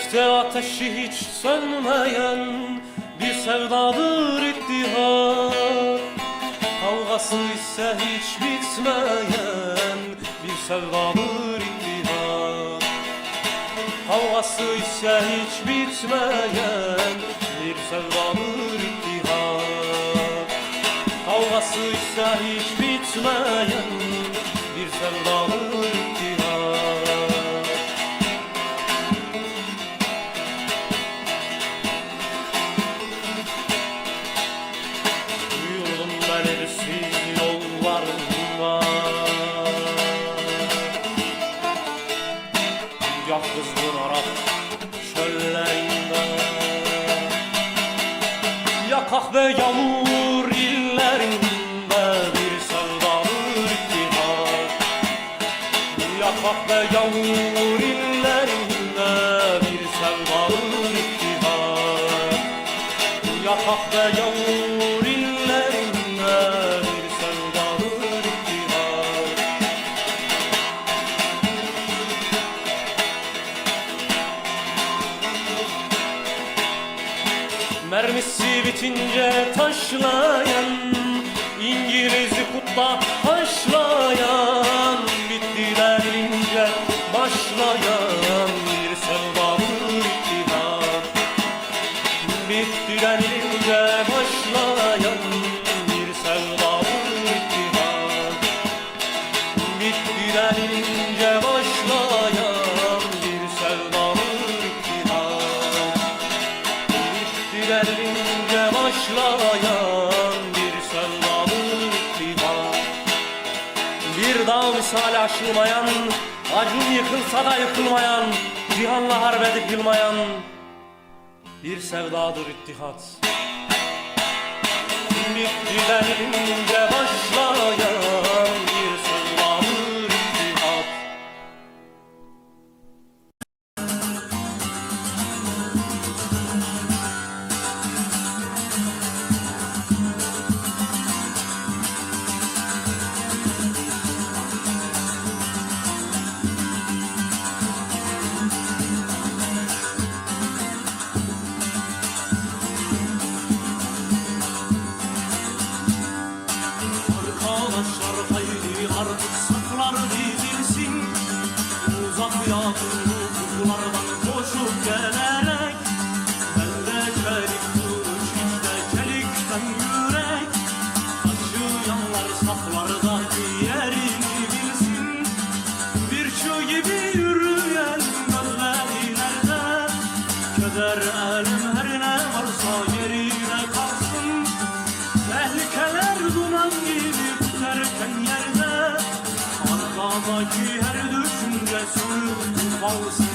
İşte ateşi hiç sönmeyen bir sevdadır ittihar. Kavgası ise hiç bitmeyen bir sevdadır ittihar. Kavgası ise hiç bitmeyen bir sevdadır ittihar. Kavgası ise hiç bitmeyen bir sevdadır ittihar yollarında Gah kızgın Arap çöllerinde. Ya kahve yağmur illerinde Bir sevdalı ittihar Ya kahve yağmur illerinde Mermisi bitince taşlayan İngiliz'i kutla başlayan bir sevdalı ittihar bir dağ misali aşılmayan, acun yıkılsa da yıkılmayan, cihanla harbedip yılmayan bir sevdadır ittihat. Denilince başlayan Duman gibi tüterken yerde Arkadaki her düşünce sönüp kalsın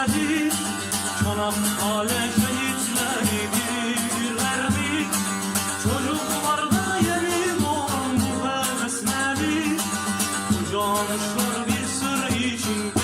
nedir? Çanakkale şehitleri bilirler mi? Çocuklarda yeni doğan bu hevesleri Kucamışlar bir sır için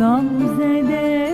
Gamze'de